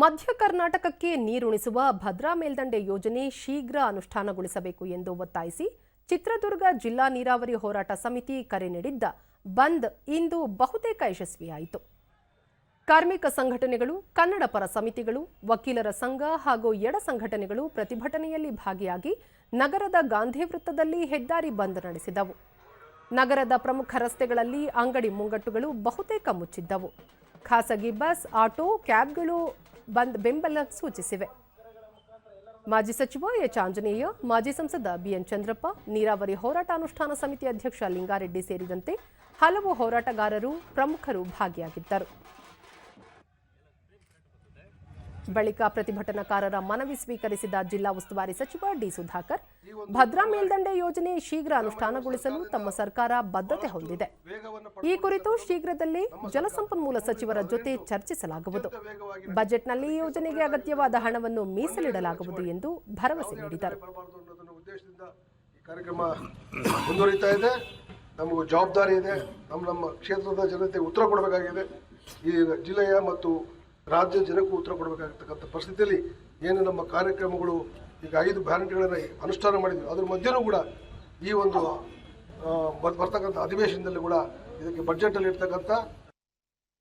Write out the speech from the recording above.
ಮಧ್ಯ ಕರ್ನಾಟಕಕ್ಕೆ ನೀರುಣಿಸುವ ಭದ್ರಾ ಮೇಲ್ದಂಡೆ ಯೋಜನೆ ಶೀಘ್ರ ಅನುಷ್ಠಾನಗೊಳಿಸಬೇಕು ಎಂದು ಒತ್ತಾಯಿಸಿ ಚಿತ್ರದುರ್ಗ ಜಿಲ್ಲಾ ನೀರಾವರಿ ಹೋರಾಟ ಸಮಿತಿ ಕರೆ ನೀಡಿದ್ದ ಬಂದ್ ಇಂದು ಬಹುತೇಕ ಯಶಸ್ವಿಯಾಯಿತು. ಕಾರ್ಮಿಕ ಸಂಘಟನೆಗಳು ಕನ್ನಡ ಪರ ಸಮಿತಿಗಳು, ವಕೀಲರ ಸಂಘ ಹಾಗೂ ಎಡ ಸಂಘಟನೆಗಳು ಪ್ರತಿಭಟನೆಯಲ್ಲಿ ಭಾಗಿಯಾಗಿ ನಗರದ ಗಾಂಧಿ ವೃತ್ತದಲ್ಲಿ ಹೆದ್ದಾರಿ ಬಂದ್ ನಡೆಸಿದವು. ನಗರದ ಪ್ರಮುಖ ರಸ್ತೆಗಳಲ್ಲಿ ಅಂಗಡಿ ಮುಂಗಟ್ಟುಗಳು ಬಹುತೇಕ ಮುಚ್ಚಿದ್ದವು. ಖಾಸಗಿ ಬಸ್, ಆಟೋ, ಕ್ಯಾಬ್ಗಳು ಬಂದ್ ಬೆಂಬಲ ಸೂಚಿಸಿವೆ. ಮಾಜಿ ಸಚಿವ ಎಚ್. ಆಂಜನೇಯ, ಮಾಜಿ ಸಂಸದ ಬಿಎನ್ ಚಂದ್ರಪ್ಪ, ನೀರಾವರಿ ಹೋರಾಟ ಅನುಷ್ಠಾನ ಸಮಿತಿ ಅಧ್ಯಕ್ಷ ಲಿಂಗಾರೆಡ್ಡಿ ಸೇರಿದಂತೆ ಹಲವು ಹೋರಾಟಗಾರರು ಪ್ರಮುಖರು ಭಾಗಿಯಾಗಿದ್ದರು. ಬಳಿಕ ಪ್ರತಿಭಟನಾಕಾರರ ಮನವಿ ಸ್ವೀಕರಿಸಿದ ಜಿಲ್ಲಾ ಉಸ್ತುವಾರಿ ಸಚಿವ ಡಿ ಸುಧಾಕರ್ ಭದ್ರಾ ಮೇಲ್ದಂಡೆ ಯೋಜನೆ ಶೀಘ್ರ ಅನುಷ್ಠಾನಗೊಳಿಸಲು ತಮ್ಮ ಸರ್ಕಾರ ಬದ್ಧತೆ ಹೊಂದಿದೆ. ಈ ಕುರಿತು ಶೀಘ್ರದಲ್ಲಿ ಜಲಸಂಪನ್ಮೂಲ ಸಚಿವರ ಜೊತೆ ಚರ್ಚಿಸಲಾಗುವುದು. ಬಜೆಟ್ನಲ್ಲಿ ಯೋಜನೆಗೆ ಅಗತ್ಯವಾದ ಹಣವನ್ನು ಮೀಸಲಿಡಲಾಗುವುದು ಎಂದು ಭರವಸೆ ನೀಡಿದರು. ಕಾರ್ಯಕ್ರಮ ಮುಂದುವರಿತಾ ಇದೆ. ನಮಗೂ ಜವಾಬ್ದಾರಿ ಇದೆ. ನಮ್ಮ ನಮ್ಮ ಕ್ಷೇತ್ರದ ಜನತೆಗೆ ಉತ್ತರ ಕೊಡಬೇಕಾಗಿದೆ. ಈ ಜಿಲ್ಲೆಯ ಮತ್ತು ರಾಜ್ಯ ಜನಕ್ಕೂ ಉತ್ತರ ಕೊಡಬೇಕಾಗಿರ್ತಕ್ಕಂಥ ಪರಿಸ್ಥಿತಿಯಲ್ಲಿ ಏನು ನಮ್ಮ ಕಾರ್ಯಕ್ರಮಗಳು ಈಗ ಐದು ಗ್ಯಾರಂಟಿಗಳನ್ನು ಅನುಷ್ಠಾನ ಮಾಡಿದ್ವಿ. ಅದ್ರ ಮಧ್ಯೆಯೂ ಕೂಡ ಈ ಒಂದು ಬರ್ತಕ್ಕಂಥ ಅಧಿವೇಶನದಲ್ಲಿ ಕೂಡ ಇದಕ್ಕೆ ಬಜೆಟಲ್ಲಿ ಇರ್ತಕ್ಕಂಥ